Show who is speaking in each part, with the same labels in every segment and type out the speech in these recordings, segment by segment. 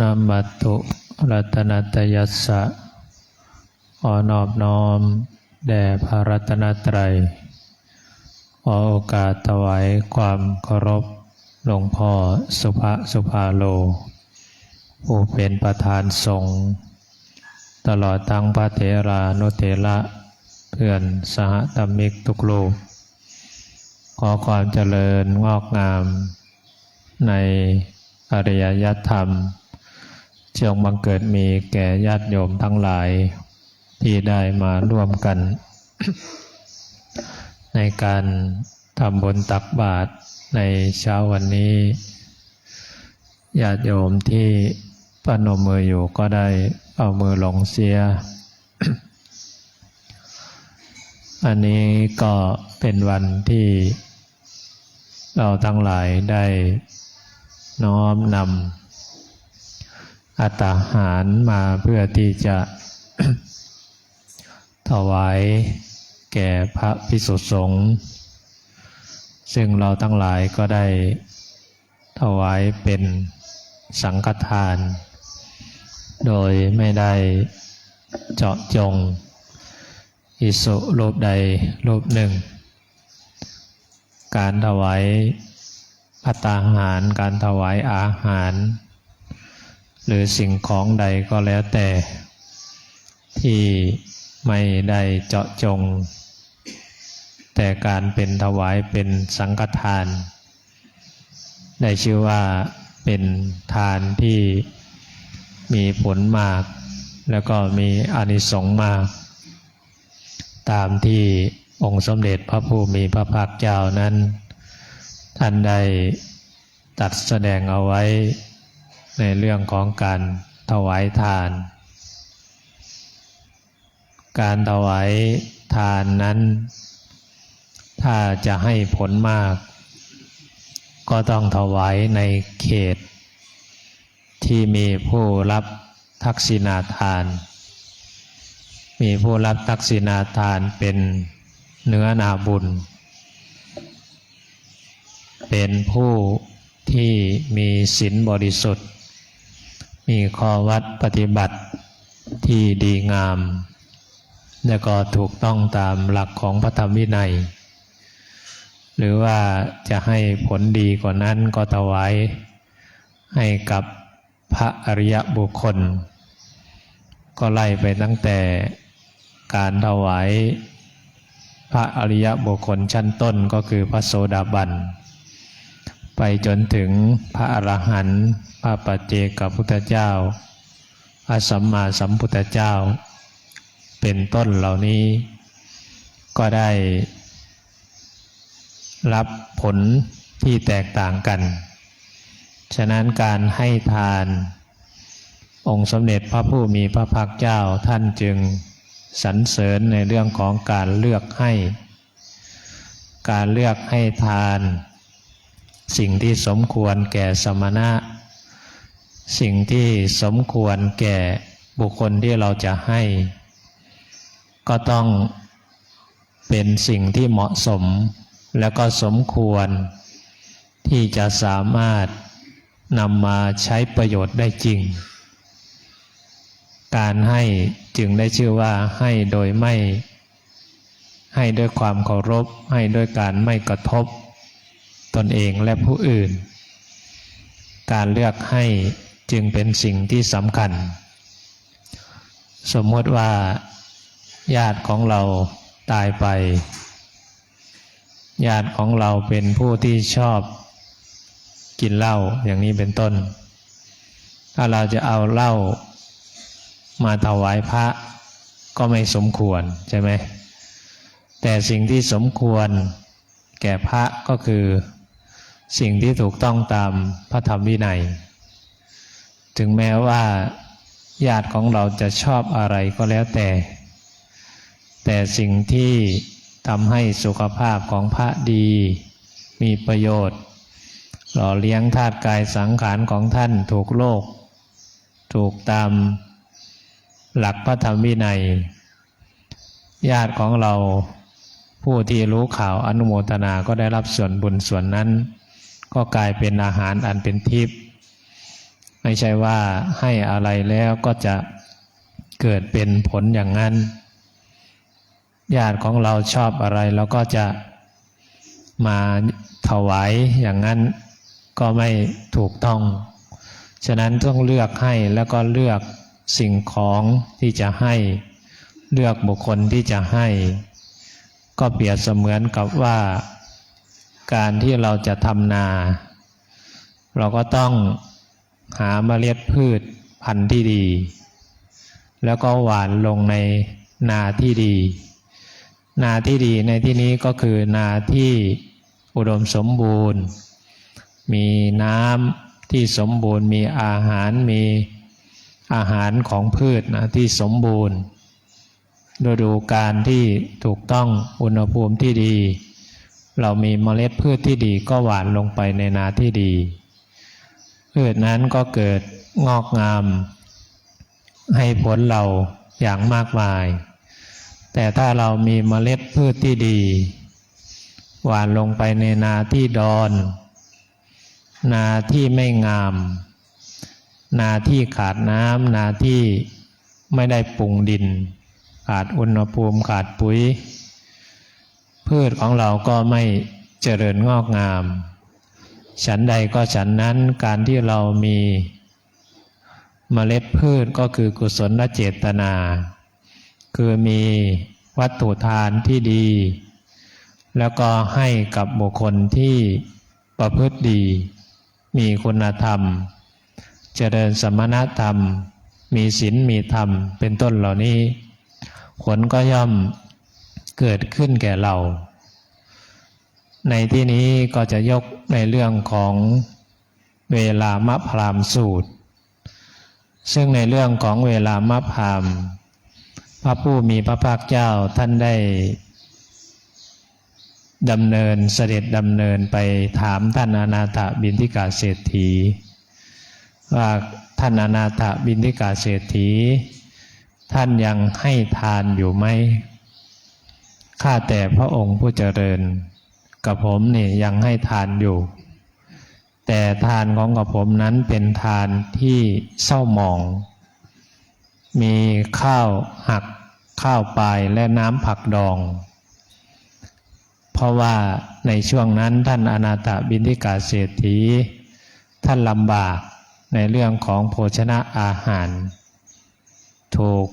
Speaker 1: นามัตตุรัตนตยัสสะขอนอบน้อม แด่พระรัตนตรัยขอโอกาสถวายความเคารพหลวงพ่อสุภสุภาโล ผู้เป็นประธานสงฆ์ตลอดทั้งพระเถรานุเถระเพื่อนสหธรรมิกทุกลูกขอความเจริญงอกงาม ในอริยยธรรม จงบังเกิดมีแก่ญาติโยมทั้งหลายที่ได้มาร่วมกัน ในการทำบุญตักบาตรในเช้าวันนี้ญาติโยมที่ปนมมืออยู่ก็ได้เอามือลงเสีย อันนี้ก็เป็นวันที่เราทั้งหลายได้น้อมนำ อาตาหารมาเพื่อที่จะถวายแก่พระพิสุสงฆ์ซึ่งเราทั้งหลายก็ได้ถวายเป็นสังฆทาน โดยไม่ได้เจาะจง อิสุรูปใดรูปหนึ่ง การถวายพัตตาหาร การถวายอาหาร หรือสิ่งของใดก็แล้วแต่ ที่ไม่ได้เจาะจง แต่การเป็นถวายเป็นสังฆทาน ได้ชื่อว่าเป็นทานที่มีผลมาก แล้วก็มีอานิสงส์มาก ตามที่องค์สมเด็จพระผู้มีพระภาคเจ้านั้น ท่านได้ตัดแสดงเอาไว้ ในเรื่องของการถวายทาน การถวายทานนั้น ถ้าจะให้ผลมาก ก็ต้องถวายในเขต ที่มีผู้รับทักษิณาทาน มีผู้รับทักษิณาทานเป็นเนื้อนาบุญ เป็นผู้ที่มีศีลบริสุทธิ์ มีข้อวัดปฏิบัติที่ดีงาม และก็ถูกต้องตามหลักของพระธรรมวินัย หรือว่าจะให้ผลดีกว่านั้นก็ถวายให้กับพระอริยบุคคล ก็ไล่ไปตั้งแต่การถวายพระอริยบุคคลชั้นต้นก็คือพระโสดาบัน ไปจนถึงพระอรหันต์พระปัจเจกพุทธเจ้าพระสัมมาสัมพุทธเจ้า เป็นต้นเหล่านี้ ก็ได้รับผลที่แตกต่างกัน ฉะนั้นการให้ทาน องค์สมเด็จพระผู้มีพระภาคเจ้าท่านจึงสรรเสริญในเรื่องของการเลือกให้ การเลือกให้ทาน สิ่งที่สมควรแก่สมณะ สิ่งที่สมควรแก่บุคคลที่เราจะให้ ก็ต้องเป็นสิ่งที่เหมาะสม แล้วก็สมควร ที่จะสามารถนำมาใช้ประโยชน์ได้จริง การให้จึงได้ชื่อว่าให้โดยไม่ ให้ด้วยความเคารพ ให้ด้วยการไม่กระทบ ตนเองและผู้อื่น การเลือกให้จึงเป็นสิ่งที่สำคัญ สมมติว่า ญาติของเราตายไป ญาติของเราเป็นผู้ที่ชอบกินเหล้าอย่างนี้เป็นต้น ถ้าเราจะเอาเหล้ามาถวายพระก็ไม่สมควรใช่ไหมแต่สิ่งที่สมควรแก่พระก็คือ สิ่งที่ถูกต้องตามพระธรรมวินัย ถึงแม้ว่าญาติของเราจะชอบอะไรก็แล้วแต่ แต่สิ่งที่ทำให้สุขภาพของพระดี มีประโยชน์ หล่อเลี้ยงธาตุกายสังขารของท่านถูกโลก ถูกตามหลักพระธรรมวินัย ญาติของเราผู้ที่รู้ข่าวอนุโมทนาก็ได้รับส่วนบุญส่วนนั้น ก็กลายเป็นอาหารอันเป็นทิพย์ไม่ใช่ว่าให้อะไรแล้วก็จะเกิดเป็นผลอย่างนั้น ญาติของเราชอบอะไรเราก็จะมาถวายอย่างนั้นก็ไม่ถูกต้อง ฉะนั้นต้องเลือกให้แล้วก็เลือกสิ่งของที่จะให้ เลือกบุคคลที่จะให้ ก็เปรียบเสมือนกับว่า การที่เราจะทำนา เราก็ต้องหาเมล็ดพืชพันธุ์ที่ดี แล้วก็หว่านลงในนาที่ดี นาที่ดีในที่นี้ก็คือนาที่อุดมสมบูรณ์ มีน้ำที่สมบูรณ์ มีอาหารมีอาหารของพืชนะที่สมบูรณ์ฤดูการที่ถูกต้องอุณหภูมิที่ดี เรามีเมล็ดพืชที่ดีก็หว่านลงไปในนาที่ดี พืชนั้นก็เกิดงอกงาม ให้ผลเราอย่างมากมาย แต่ถ้าเรามีเมล็ดพืชที่ดี หว่านลงไปในนาที่ดอน นาที่ไม่งาม นาที่ขาดน้ำนาที่ไม่ได้ปรุงดิน ขาดอุณหภูมิขาดปุ๋ย พืชของเราก็ไม่เจริญงอกงาม ฉันใดก็ฉันนั้นการที่เรามีเมล็ดพืชก็คือกุศลเจตนา คือมีวัตถุทานที่ดี แล้วก็ให้กับบุคคลที่ประพฤติดี มีคุณธรรม เจริญสมณธรรม มีศีลมีธรรมเป็นต้นเหล่านี้ ผลก็ย่อม เกิดขึ้นแก่เรา ในที่นี้ก็จะยกในเรื่องของเวลามะพรามสูตร ซึ่งในเรื่องของเวลามะพรามพระผู้มีพระภาคเจ้าท่านได้ดำเนินเสด็จดำเนินไปถามท่านอนาถบินทิกาเศรษฐี ว่าท่านอนาถบินทิกาเศรษฐี ท่านยังให้ทานอยู่ไหม ข้าแต่พระองค์ผู้เจริญ กับผมนี่ยังให้ทานอยู่ แต่ทานของกับผมนั้นเป็นทานที่เศร้าหมอง มีข้าวหักข้าวปลายและน้ำผักดอง เพราะว่าในช่วงนั้นท่านอนาถบินทิกาเศรษฐี ท่านลำบากในเรื่องของโภชนะอาหาร ถูก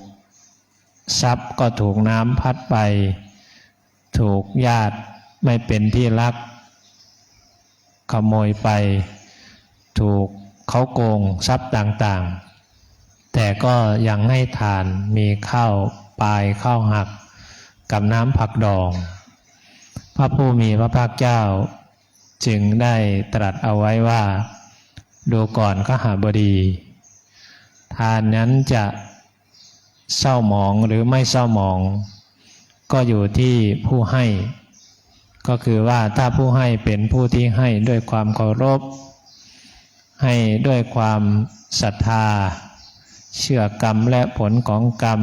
Speaker 1: ทรัพย์ก็ถูกน้ำพัดไป ถูกญาติไม่เป็นที่รัก ขโมยไป ถูกเขาโกงทรัพย์ต่างๆ แต่ก็ยังให้ทานมีข้าวปลายข้าวหัก กับน้ำผักดอง พระผู้มีพระภาคเจ้า จึงได้ตรัสเอาไว้ว่า ดูก่อนขหาบดี ทานนั้นจะเศร้าหมองหรือไม่เศร้าหมอง ก็อยู่ที่ผู้ให้ ก็คือว่าถ้าผู้ให้เป็นผู้ที่ให้ด้วยความเคารพ ให้ด้วยความศรัทธา เชื่อกรรมและผลของกรรม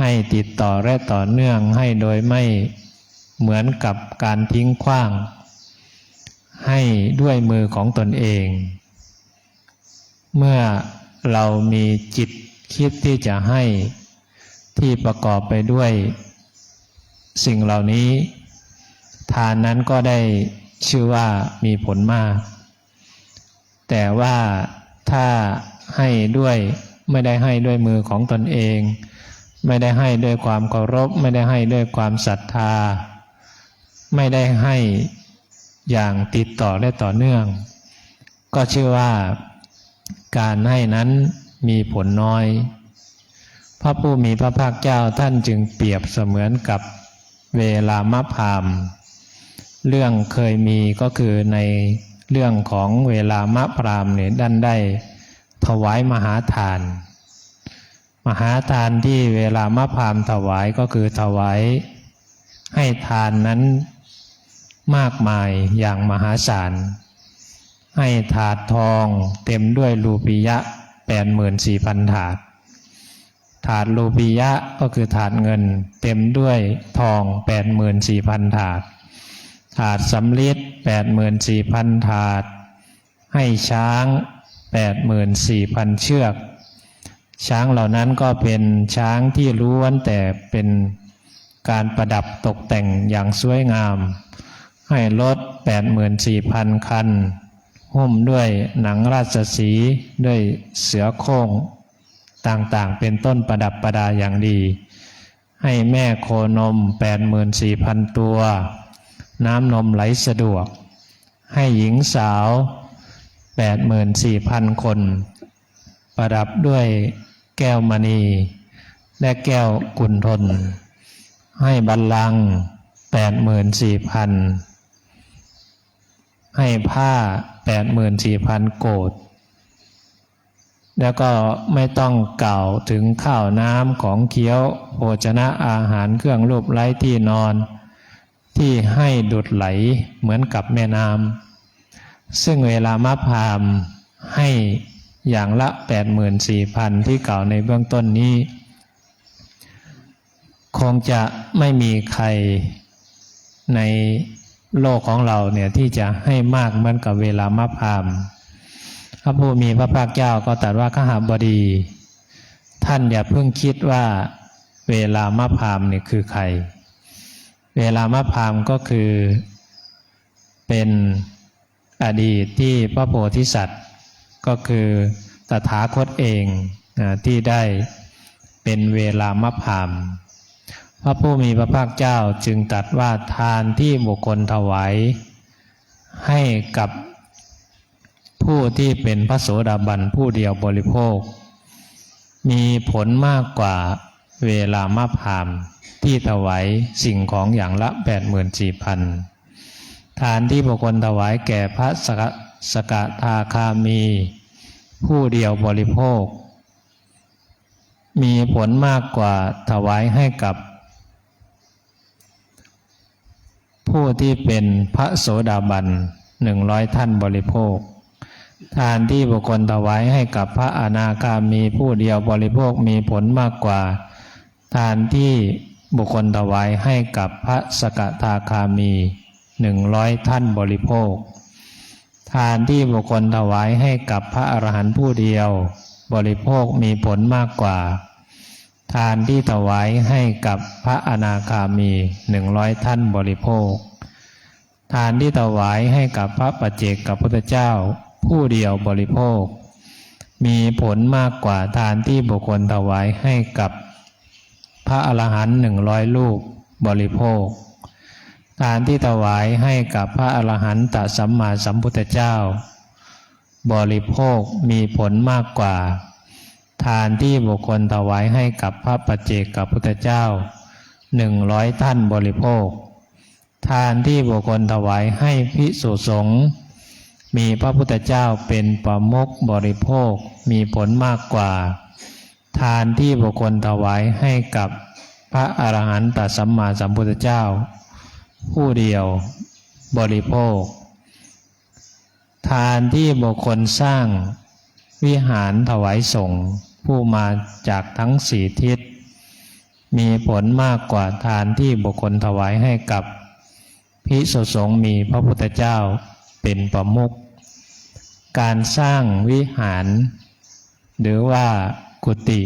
Speaker 1: ให้ติดต่อและต่อเนื่องให้โดยไม่เหมือนกับการทิ้งขว้าง ให้ด้วยมือของตนเอง เมื่อเรามีจิตคิดที่จะให้ที่ประกอบไปด้วย สิ่งเหล่านี้ ทานนั้นก็ได้ชื่อว่ามีผลมาก แต่ว่าถ้าให้ด้วยไม่ได้ให้ด้วยมือของตนเอง ไม่ได้ให้ด้วยความเคารพ ไม่ได้ให้ด้วยความศรัทธา ไม่ได้ให้อย่างติดต่อและต่อเนื่อง ก็ชื่อว่าการให้นั้นมีผลน้อย พระผู้มีพระภาคเจ้าท่านจึงเปรียบเสมือนกับ เวลามะพามเรื่องเคยมีก็คือในเรื่องของเวลามะพรามเนี่ยดันได้ถวายมหาทาน มหาทานที่เวลามะพรามถวายก็คือถวายให้ทานนั้นมากมายอย่างมหาศาล ให้ถาดทองเต็มด้วยรูปียะแปดหมื่นสี่พันถาด ถาดรูปียะก็คือถาดเงิน เต็มด้วยทองแปดหมื่นสี่พันถาด ถาดสำลิดแปดหมื่นสี่พันถาด ให้ช้าง 84,000 เชือก ช้างเหล่านั้นก็เป็นช้างที่ล้วนแต่เป็นการประดับตกแต่งอย่างสวยงาม ให้รถ84,000 คัน หุ้มด้วยหนังราชสีด้วยเสือโคร่ง ต่างๆ เป็นต้นประดับประดาอย่างดี ให้แม่โคนม 84,000 ตัว น้ำนมไหลสะดวก ให้หญิงสาว 84,000 คน ประดับด้วยแก้วมณี และแก้วกุนทน ให้บัลลังก์84,000 ให้ผ้า 84,000 โกด แล้วก็ไม่ต้องกล่าวถึงข้าวน้ำของเคี้ยวโภชนะอาหารเครื่องรูปไร้ที่นอน ที่ให้ดุดไหลเหมือนกับแม่น้ำซึ่งเวลามะพรามให้อย่างละ 84,000 ที่กล่าวในเบื้องต้นนี้ คงจะไม่มีใครในโลกของเราเนี่ยที่จะให้มากเหมือนกับเวลามะพราม พระผู้มีพระภาคเจ้าก็ตรัสว่าข้าหาบดี ท่านอย่าเพิ่งคิดว่าเวลามะพามเนี่ยคือใคร เวลามะพามก็คือเป็นอดีตที่พระโพธิสัตว์ ก็คือตถาคตเองที่ได้เป็นเวลามะพามพระผู้มีพระภาคเจ้าจึงตรัสว่าทานที่บุคคลถวายให้กับ ผู้ที่เป็นพระโสดาบันผู้เดียวบริโภค มีผลมากกว่าเวลามะพามที่ถวายสิ่งของอย่างละ 84,000 ทานที่บุคคลถวายแก่พระสกสกทาคามี ผู้เดียวบริโภค มีผลมากกว่าถวายให้กับ ผู้ที่เป็นพระโสดาบันหนึ่งร้อยท่านบริโภค ทานที่บุคคลถวายให้กับพระอนาคามีผู้เดียวบริโภคมีผลมากกว่า ทานที่บุคคลถวายให้กับพระสกทาคามีหนึ่งร้อยท่านบริโภค ทานที่บุคคลถวายให้กับพระอรหันต์ผู้เดียว บริโภคมีผลมากกว่า ทานที่ถวายให้กับพระอนาคามีหนึ่งร้อยท่านบริโภค ทานที่ถวายให้กับพระปัจเจกกับพุทธเจ้า ผู้เดียวบริโภค มีผลมากกว่าทานที่บุคคลถวายให้กับพระอรหันต์หนึ่งร้อยลูกบริโภค ทานที่ถวายให้กับพระอรหันตสัมมาสัมพุทธเจ้า บริโภคมีผลมากกว่า ทานที่บุคคลถวายให้กับพระปัจเจกกับพุทธเจ้าหนึ่งร้อยท่านบริโภค ทานที่บุคคลถวายให้พิสุสงฆ์ มีพระพุทธเจ้าเป็นประมุขบริโภค มีผลมากกว่า ทานที่บุคคลถวายให้กับพระอรหันตสัมมาสัมพุทธเจ้า ผู้เดียวบริโภค ทานที่บุคคลสร้างวิหารถวายสงฆ์ผู้มาจากทั้งสี่ทิศ มีผลมากกว่าทานที่บุคคลถวายให้กับพิสุสงฆ์มีพระพุทธเจ้าเป็นประมุข การสร้างวิหาร หรือว่ากุฏิ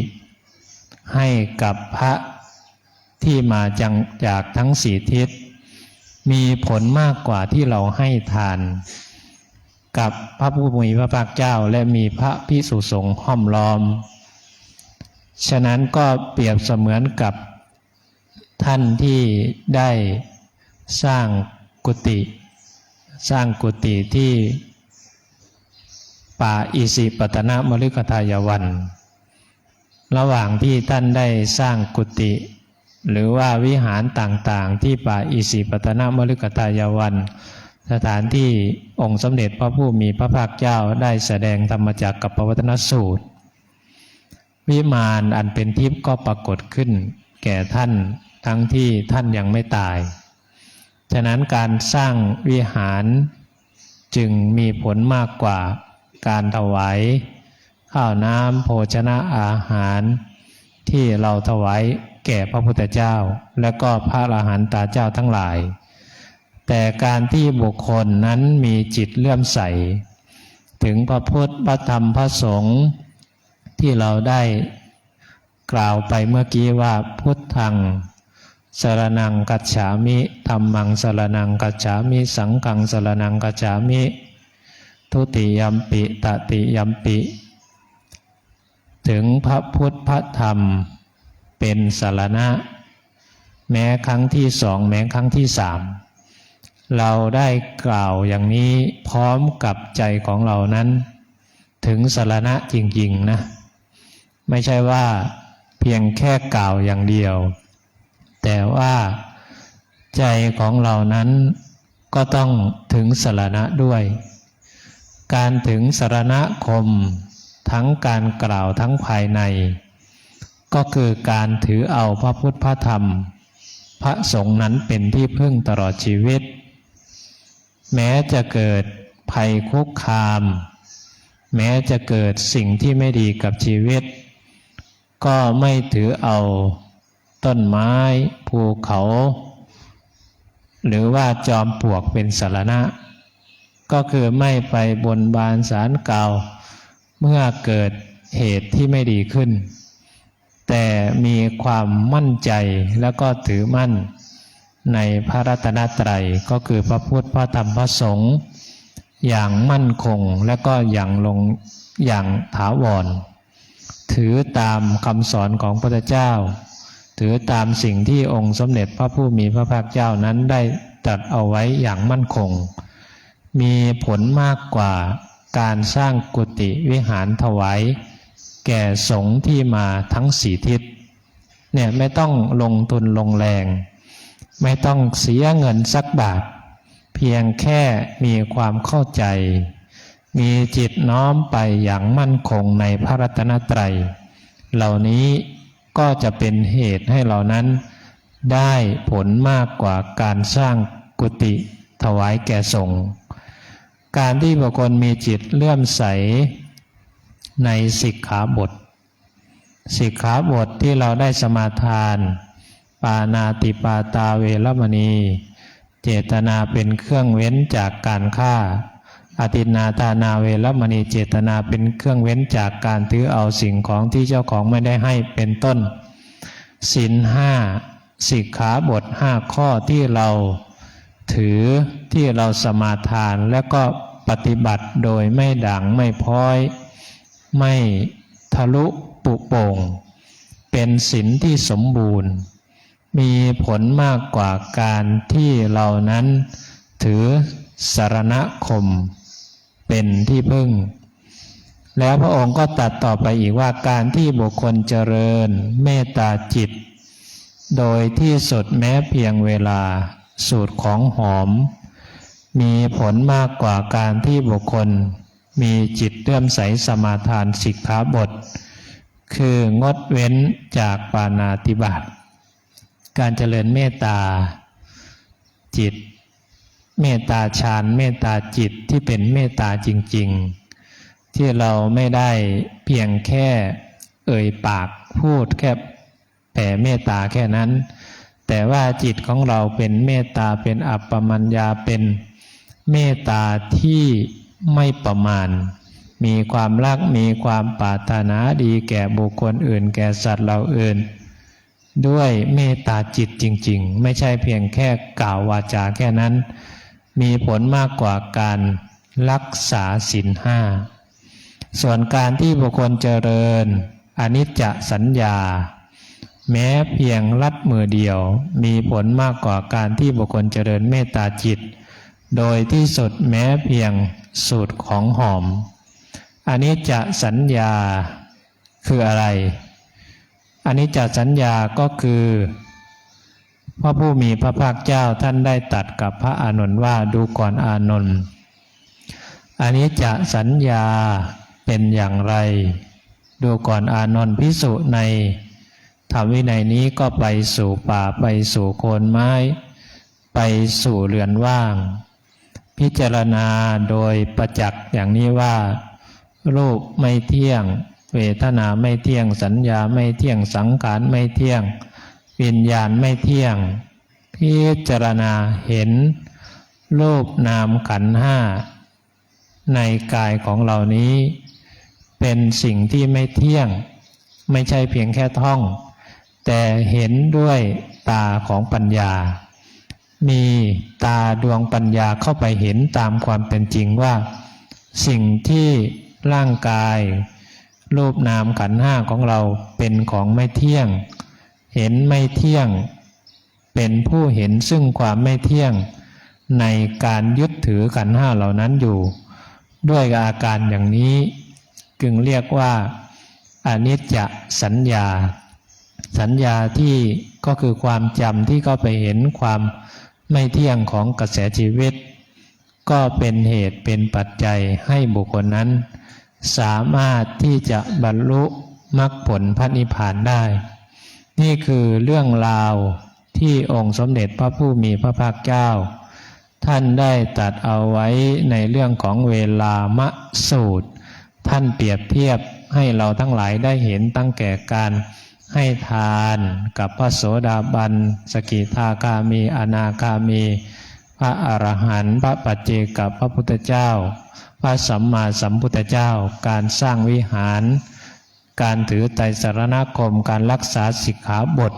Speaker 1: ให้กับพระที่มาจังจากทั้งสี่ทิศ มีผลมากกว่าที่เราให้ทาน กับพระผู้มีพระภาคเจ้าและมีพระพิสุสงฆ์ห้อมล้อม ฉะนั้นก็เปรียบเสมือนกับท่านที่ได้สร้างกุฏิสร้างกุฏิที่ ป่าอิสิปตนมฤคทายวัน ระหว่างที่ท่านได้สร้างกุฏิหรือว่าวิหารต่างๆ ที่ป่าอิสิปตนมฤคทายวัน สถานที่องค์สมเด็จพระผู้มีพระภาคเจ้าได้แสดงธรรมจักรกับปวัตนสูตร วิมานอันเป็นทิพย์ก็ปรากฏขึ้น แก่ท่านทั้งที่ท่านยังไม่ตาย ฉะนั้นการสร้างวิหารจึงมีผลมากกว่า การถวายข้าวน้ำโภชนะอาหาร ที่เราถวายแก่พระพุทธเจ้า และก็พระอรหันตาเจ้าทั้งหลาย แต่การที่บุคคลนั้นมีจิตเลื่อมใส ถึงพระพุทธพระธรรมพระสงฆ์ที่เราได้กล่าวไปเมื่อกี้ว่าพุทธังสรนังกัจฉามิธรรมังสรนังกัจฉามิ สังฆังสรนังกัจฉามิ ทุติยมปิตติยมปิ ถึงพระพุทธพระธรรมเป็นสารณะ แม้ครั้งที่สองแม้ครั้งที่สามเราได้กล่าวอย่างนี้พร้อมกับใจของเรานั้น ถึงสารณะจริงๆนะ ไม่ใช่ว่าเพียงแค่กล่าวอย่างเดียว แต่ว่าใจของเรานั้นก็ต้องถึงสารณะด้วย การถึงสารณคม ทั้งการกล่าวทั้งภายใน ก็คือการถือเอาพระพุทธพระธรรม พระสงฆ์นั้นเป็นที่พึ่งตลอดชีวิต แม้จะเกิดภัยคุกคาม แม้จะเกิดสิ่งที่ไม่ดีกับชีวิต ก็ไม่ถือเอาต้นไม้ ภูเขา หรือว่าจอมปลวกเป็นสารณะ ก็คือไม่ไปบนบานสารเก่า เมื่อเกิดเหตุที่ไม่ดีขึ้น แต่มีความมั่นใจแล้วก็ถือมั่นในพระรัตนตรัยก็คือพระพุทธพระธรรมพระสงฆ์อย่างมั่นคงและก็อย่างลงอย่างถาวร ถือตามคำสอนของพระเจ้า ถือตามสิ่งที่องค์สมเด็จพระผู้มีพระภาคเจ้านั้นได้ตรัดเอาไว้อย่างมั่นคง มีผลมากกว่าการสร้างกุฏิวิหารถวายแก่สงฆ์ที่มาทั้งสี่ทิศเนี่ยไม่ต้องลงทุนลงแรง ไม่ต้องเสียเงินสักบาท เพียงแค่มีความเข้าใจ มีจิตน้อมไปอย่างมั่นคงในพระรัตนตรัย เหล่านี้ก็จะเป็นเหตุให้เรานั้น ได้ผลมากกว่าการสร้างกุฏิถวายแก่สงฆ์ การที่บุคคลมีจิตเลื่อมใสในสิกขาบท สิกขาบทที่เราได้สมาทาน ปานาติปาตาเวรมณี เจตนาเป็นเครื่องเว้นจากการฆ่า อตินาทานาเวรมณีเจตนาเป็นเครื่องเว้นจากการถือเอาสิ่งของที่เจ้าของไม่ได้ให้เป็นต้นศีลห้าสิกขาบทห้าข้อที่เรา ถือที่เราสมาทานและก็ปฏิบัติโดยไม่ด่างไม่พ้อย ไม่ทะลุปุโป่ง เป็นศีลที่สมบูรณ์ มีผลมากกว่าการที่เรานั้น ถือสารณคม เป็นที่พึ่ง แล้วพระองค์ก็ตัดต่อไปอีกว่าการที่บุคคลเจริญเมตตาจิต โดยที่สุดแม้เพียงเวลา สูตรของหอม มีผลมากกว่าการที่บุคคล มีจิตเลื่อมใสสมาทานสิกขาบท คืองดเว้นจากปานาติบาตการเจริญเมตตา จิต เมตตาฌานเมตตาจิตที่เป็นเมตตาจริง ๆ ที่เราไม่ได้เพียงแค่เอ่ยปากพูดแค่แผ่เมตตาแค่นั้น แต่ว่าจิตของเราเป็นเมตตาเป็นอัปปมัญญาเป็นเมตตาที่ไม่ประมาณ มีความรักมีความปรารถนาดีแก่บุคคลอื่น แก่สัตว์เราอื่น ด้วยเมตตาจิตจริง ๆ ไม่ใช่เพียงแค่กล่าววาจาแค่นั้น มีผลมากกว่าการรักษาศีลห้าส่วนการที่บุคคลเจริญอนิจจสัญญา แม้เพียงลัดมือเดียว มีผลมากกว่าการที่บุคคลเจริญเมตตาจิต โดยที่สุดแม้เพียงสูตรของหอม อันนี้จะสัญญาคืออะไร อันนี้จะสัญญาก็คือพระผู้มีพระภาคเจ้าท่านได้ตัดกับพระอานนท์ว่าดูก่อนอานนท์อันนี้จะสัญญาเป็นอย่างไร ดูก่อนอานนท์พิสุใน ธรรมวินัยนี้ก็ไปสู่ป่าไปสู่โคนไม้ ไปสู่เรือนว่าง พิจารณาโดยประจักษ์อย่างนี้ว่า รูปไม่เที่ยง เวทนาไม่เที่ยงสัญญาไม่เที่ยงสังขารไม่เที่ยง วิญญาณไม่เที่ยง พิจารณาเห็น รูปนามขันห้าในกายของเรานี้ เป็นสิ่งที่ไม่เที่ยง ไม่ใช่เพียงแค่ท่อง แต่เห็นด้วยตาของปัญญา มีตาดวงปัญญาเข้าไปเห็นตามความเป็นจริงว่า สิ่งที่ร่างกาย รูปนามขันห้าของเราเป็นของไม่เที่ยง เห็นไม่เที่ยง เป็นผู้เห็นซึ่งความไม่เที่ยง ในการยึดถือขันห้าเหล่านั้นอยู่ ด้วยอาการอย่างนี้จึงเรียกว่าอนิจจสัญญา สัญญาที่ก็คือความจำที่ก็ไปเห็นความไม่เที่ยงของกระแสชีวิต ก็เป็นเหตุเป็นปัจจัยให้บุคคลนั้น สามารถที่จะบรรลุมรรคผลพระนิพพานได้ นี่คือเรื่องราวที่องค์สมเด็จพระผู้มีพระภาคเจ้า ท่านได้ตัดเอาไว้ในเรื่องของเวลามะสูตร ท่านเปรียบเทียบให้เราทั้งหลายได้เห็นตั้งแก่การ ให้ทานกับพระโสดาบัน สกิทาคามี อนาคามี พระอรหันต์พระปัจเจกับพระพุทธเจ้า พระสัมมาสัมพุทธเจ้า การสร้างวิหาร การถือไตรสรณคม การรักษาสิกขาบท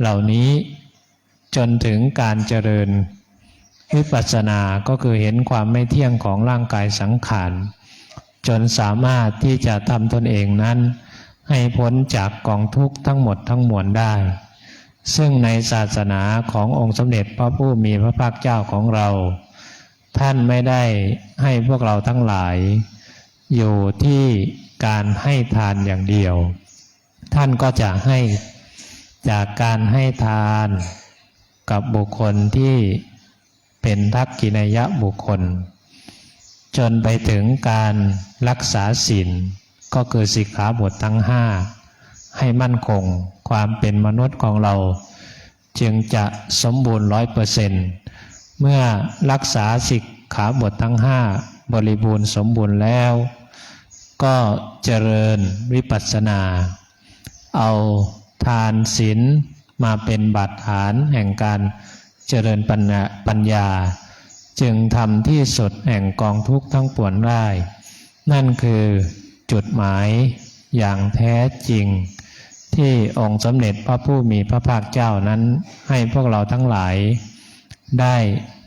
Speaker 1: เหล่านี้จนถึงการเจริญวิปัสสนา ก็คือเห็นความไม่เที่ยงของร่างกายสังขาร จนสามารถที่จะทำตนเองนั้น ให้พ้นจากกองทุกข์ทั้งหมดทั้งมวลได้ ซึ่งในศาสนาขององค์สมเด็จพระผู้มีพระภาคเจ้าของเรา ท่านไม่ได้ให้พวกเราทั้งหลาย อยู่ที่การให้ทานอย่างเดียว ท่านก็จะให้จากการให้ทานกับบุคคลที่เป็นทักกินยะบุคคล จนไปถึงการรักษาศีล ก็คือสิกขาบททั้งห้าให้มั่นคง ความเป็นมนุษย์ของเรา จึงจะสมบูรณ์ร้อยเปอร์เซนต์เมื่อรักษาสิกขาบททั้งห้าบริบูรณ์สมบูรณ์แล้ว ก็เจริญวิปัสสนา เอาทานศีลมาเป็นบาดฐานแห่งการเจริญปัญญาปญญา จึงทำที่สุดแห่งกองทุกข์ทั้งปวงได้ นั่นคือ จุดหมายอย่างแท้จริง ที่องค์สมเด็จพระผู้มีพระภาคเจ้านั้น ให้พวกเราทั้งหลาย ได้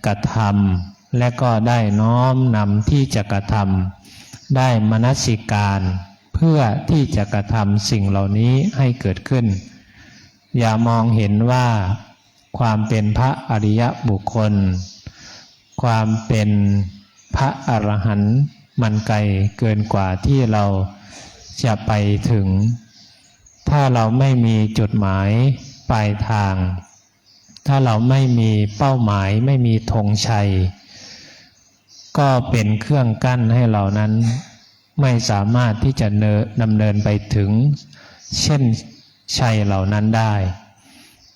Speaker 1: กระทำและก็ได้น้อมนำที่จะกระทำได้มนสิการเพื่อที่จะกระทำสิ่งเหล่านี้ให้เกิดขึ้น อย่ามองเห็นว่าความเป็นพระอริยบุคคล ความเป็นพระอรหันต์ มันไกลเกินกว่าที่เราจะไปถึง ถ้าเราไม่มีจุดหมายปลายทาง ถ้าเราไม่มีเป้าหมายไม่มีธงชัย ก็เป็นเครื่องกั้นให้เรานั้น ไม่สามารถที่จะเนดำเนินไปถึง เช่นชัยเหล่านั้นได้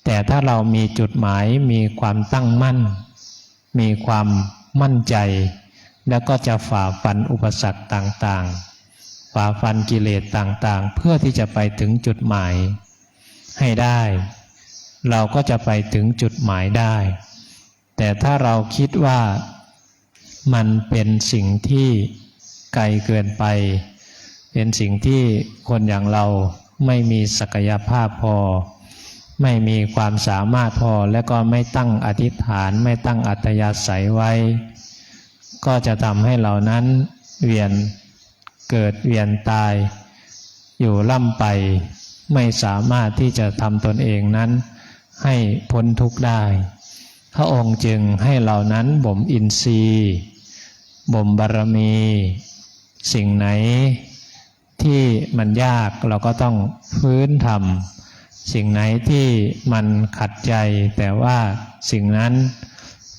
Speaker 1: แต่ถ้าเรามีจุดหมายมีความตั้งมั่น มีความมั่นใจ แล้วก็จะฝ่าฟันอุปสรรคต่างๆ ฝ่าฟันกิเลสต่างๆ เพื่อที่จะไปถึงจุดหมาย ให้ได้ เราก็จะไปถึงจุดหมายได้ แต่ถ้าเราคิดว่ามันเป็นสิ่งที่ไกลเกินไป เป็นสิ่งที่คนอย่างเราไม่มีศักยภาพพอ ไม่มีความสามารถพอและก็ไม่ตั้งอธิษฐาน ไม่ตั้งอัตยาศัยไว้ ก็จะทำให้เรานั้นเวียนเกิดเวียนตาย อยู่ล่ำไป ไม่สามารถที่จะทำตนเองนั้น ให้พ้นทุกข์ได้ พระองค์จึงให้เรานั้นบ่มอินทรีย์บ่มบารมี สิ่งไหนที่มันยากเราก็ต้องฟื้นทำสิ่งไหนที่มันขัดใจแต่ว่าสิ่งนั้น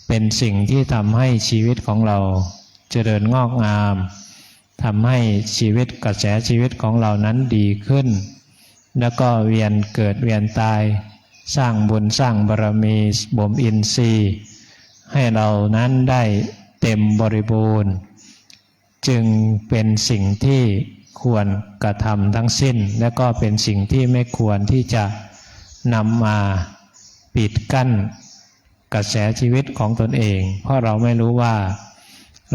Speaker 1: เป็นสิ่งที่ทำให้ชีวิตของเราเจริญงอกงามทำให้ชีวิตกระแสชีวิตของเรานั้นดีขึ้น แล้วก็เวียนเกิดเวียนตาย สร้างบุญสร้างบารมีบ่มอินทรีย์ ให้เรานั้นได้เต็มบริบูรณ์ จึงเป็นสิ่งที่ควรกระทำทั้งสิ้น และก็เป็นสิ่งที่ไม่ควรที่จะนำมาปิดกั้น กระแสชีวิตของตนเอง เพราะเราไม่รู้ว่า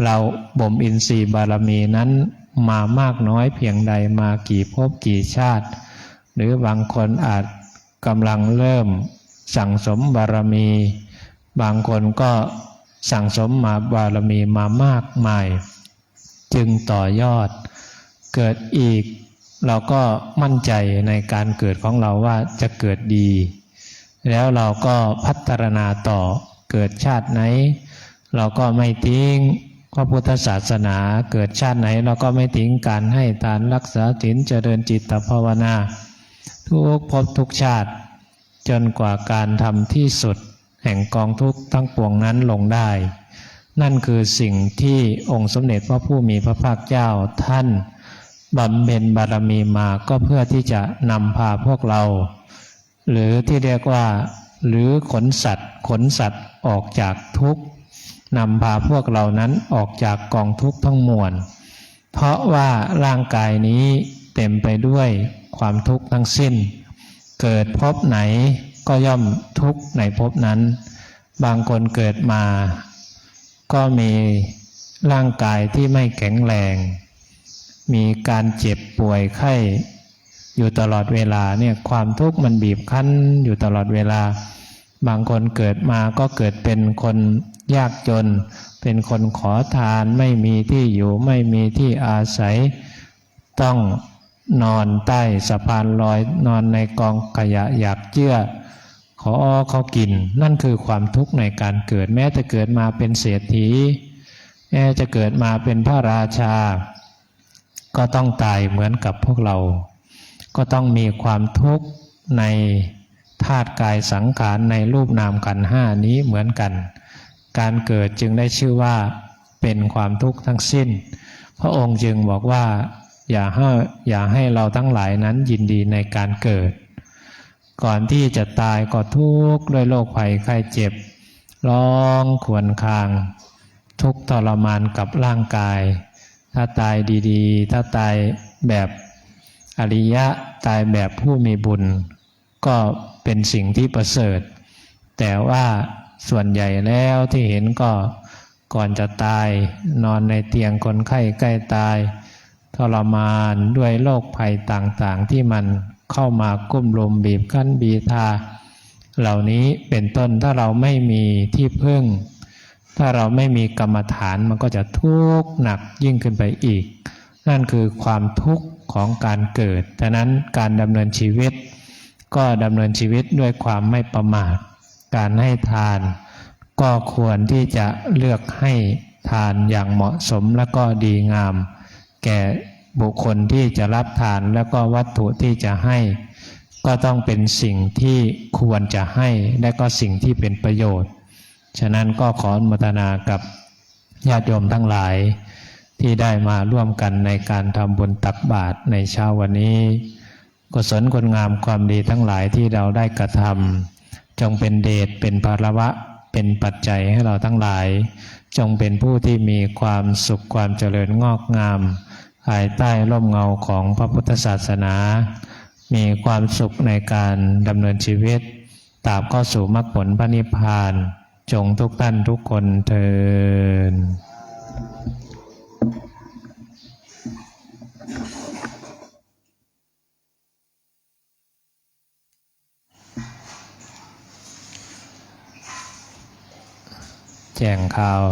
Speaker 1: เราบ่มอินทรีย์บารมีนั้นมามากน้อยเพียงใดมากี่ภพกี่ชาติ หรือบางคนอาจกำลังเริ่มสั่งสมบารมี บางคนก็สั่งสมมาบารมีมามากมาย จึงต่อยอด เกิดอีก เราก็มั่นใจในการเกิดของเราว่าจะเกิดดี แล้วเราก็พัฒนาต่อเกิดชาติไหน เราก็ไม่ทิ้งพระพุทธศาสนาเกิดชาติไหน เราก็ไม่ทิ้งการให้ทานรักษาศีลเจริญจิตภาวนา ทุกภพทุกชาติ จนกว่าการทำที่สุด แห่งกองทุกทั้งปวงนั้นลงได้ นั่นคือสิ่งที่องค์สมเด็จพระผู้มีพระภาคเจ้าท่านบำเพ็ญบารมีมาก็เพื่อที่จะนำพาพวกเรา หรือที่เรียกว่า หรือขนสัตว์ ขนสัตว์ออกจากทุกข์นำพาพวกเรานั้นออกจากกองทุกข์ทั้งมวล เพราะว่าร่างกายนี้เต็มไปด้วยความทุกข์ทั้งสิ้น เกิดพบไหนก็ย่อมทุกข์ในภพนั้น บางคนเกิดมา ก็มีร่างกายที่ไม่แข็งแรง มีการเจ็บป่วยไข้ อยู่ตลอดเวลาเนี่ยความทุกข์มันบีบคั้นอยู่ตลอดเวลา บางคนเกิดมาก็เกิดเป็นคนยากจน เป็นคนขอทานไม่มีที่อยู่ไม่มีที่อาศัย ต้องนอนใต้สะพานลอยนอนในกองขยะอยากเจื้อขอเขากิน นั่นคือความทุกข์ในการเกิดแม้จะเกิดมาเป็นเศรษฐีแม้จะเกิดมาเป็นพระราชา ก็ต้องตายเหมือนกับพวกเรา ก็ต้องมีความทุกข์ในธาตุกายสังขารในรูปนามกันห้านี้เหมือนกัน การเกิดจึงได้ชื่อว่าเป็นความทุกข์ทั้งสิ้น พระองค์จึงบอกว่าอย่าให้อย่าให้เราทั้งหลายนั้นยินดีในการเกิด ก่อนที่จะตายก็ทุกข์ด้วยโรคภัยไข้เจ็บ ร้องขวนคาง ทุกข์ทรมานกับร่างกาย ถ้าตายดีๆ ถ้าตายแบบ อริยะตายแบบผู้มีบุญ ก็เป็นสิ่งที่ประเสริฐ แต่ว่าส่วนใหญ่แล้วที่เห็นก็ก่อนจะตายนอนในเตียงคนไข้ใกล้ตาย ทรมานด้วยโรคภัยต่างๆ ที่มันเข้ามากุ้มลุมบีบคั้นบีทา เหล่านี้เป็นต้นถ้าเราไม่มีที่พึ่ง ถ้าเราไม่มีกรรมฐานมันก็จะทุกข์หนักยิ่งขึ้นไปอีก นั่นคือความทุกข์ ของการเกิดฉะนั้นการดำเนินชีวิต ก็ดำเนินชีวิตด้วยความไม่ประมาท การให้ทาน ก็ควรที่จะเลือกให้ทานอย่างเหมาะสมและก็ดีงาม แก่บุคคลที่จะรับทานแล้วก็วัตถุที่จะให้ ก็ต้องเป็นสิ่งที่ควรจะให้และก็สิ่งที่เป็นประโยชน์ ฉะนั้นก็ขออนุโมทนากับญาติโยมทั้งหลาย ที่ได้มาร่วมกันในการทำบุญตักบาตรในเช้าวันนี้ กุศลคุณงามความดีทั้งหลายที่เราได้กระทำจงเป็นเดชเป็นภาระวะเป็นปัจจัยให้เราทั้งหลาย จงเป็นผู้ที่มีความสุขความเจริญงอกงาม ภายใต้ร่มเงาของพระพุทธศาสนา มีความสุขในการดำเนินชีวิตตาบเข้าสู่มรรคผลพระนิพพาน จงทุกท่านทุกคนเทิน แจ้งข่าว